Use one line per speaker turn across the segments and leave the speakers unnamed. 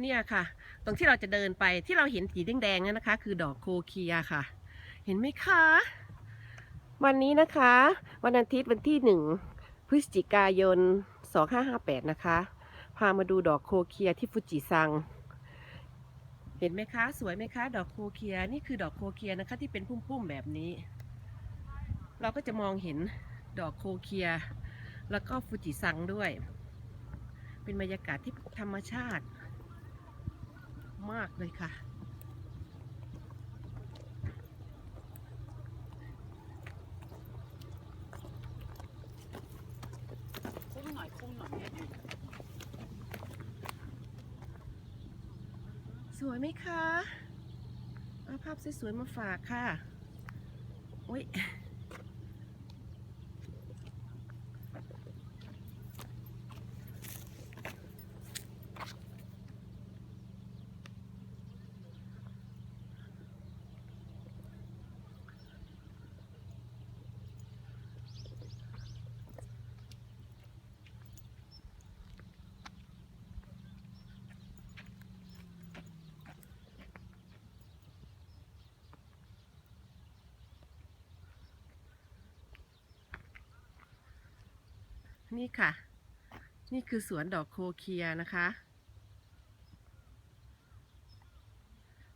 เนี่ยค่ะ ตรงที่เราจะเดินไปที่เราเห็นสีแดงๆนั่นนะคะ คือดอกโคเคียค่ะ เห็นไหมคะ วันนี้นะคะ วันอาทิตย์วันที่หนึ่งพฤศจิกายน 2558 นะคะ พามาดูดอกโคเคียที่ฟูจิซัง เห็นไหมคะ สวยไหมคะ ดอกโคเคียนี่คือดอกโคเคียนะคะที่เป็นพุ่มๆแบบนี้ เราก็จะมองเห็นดอกโคเคีย แล้วก็ฟูจิซังด้วย เป็นบรรยากาศที่ธรรมชาติ มากเลยค่ะ
คุ้มหน่อยคุ้มหน่อยเนี่ย
สวยไหมคะเอาภาพสวยๆมาฝากค่ะ โอ้ย นี่ค่ะ นี่คือสวนดอกโคเคียนะคะ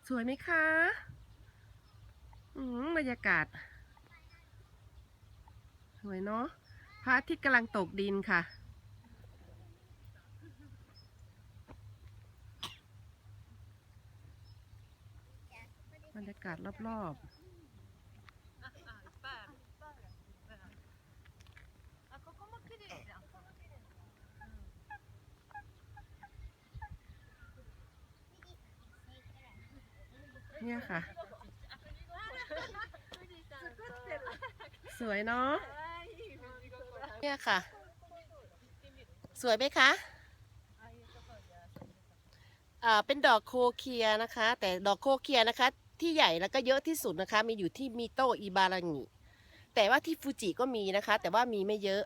สวยไหมคะอืมบรรยากาศ สวยเนาะพระอาทิตย์กำลังตกดินค่ะ บรรยากาศรอบๆ เนี่ยค่ะ สวยเนาะเนี่ยค่ะ สวยไหมคะอ่าเป็นดอกโคเคียนะคะ แต่ดอกโคเคียนะคะ ที่ใหญ่แล้วก็เยอะที่สุดนะคะ มีอยู่ที่มิโตอิบารางิแต่ว่าที่ฟูจิก็มีนะคะ แต่ว่ามีไม่เยอะ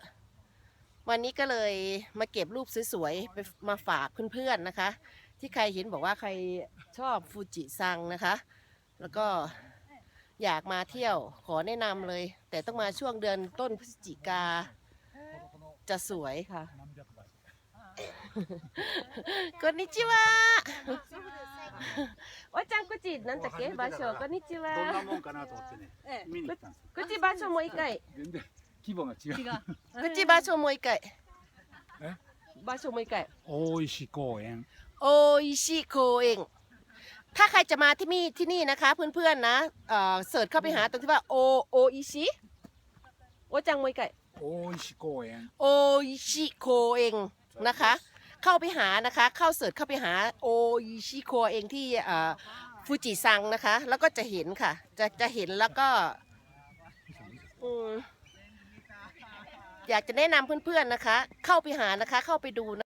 วันนี้ก็เลยมาเก็บรูปสวยๆไปมาฝากเพื่อนๆนะคะ ที่ใครเห็นบอกว่าใครชอบฟูจิซังนะคะ แล้วก็อยากมาเที่ยวขอแนะนำเลย แต่ต้องมาช่วงเดือนต้นพฤศจิกาจะสวยค่ะ こんにちは。わちゃんこっちなんだっけ場所。こんにち
どんな
は。
もんかなと思ってね、見に来たんですよ。
こっち場所もう一回。
全然規模が違う。
違う
こっち場所もう一回
え。
場所もう一回。
大石公園。
โออิชิโคเองถ้าใครจะมาที่นี่ที่นี่นะคะ เพื่อนๆนะเอ่อเสิร์ชเข้าไปหาตรงที่ว่าโอโออิชิโอจังมวยไก่
โออิชิ
โกเองโออิชิโคเองนะคะ เข้าไปหานะคะ เข้าเสิร์ชเข้าไปหาโออิชิโคเองที่เอ่อฟูจิซังนะคะ แล้วก็จะเห็นค่ะ จะจะเห็นแล้วก็ออยากจะแนะนำเพื่อนๆนะคะ เข้าไปหานะคะ เข้าไปดูนะ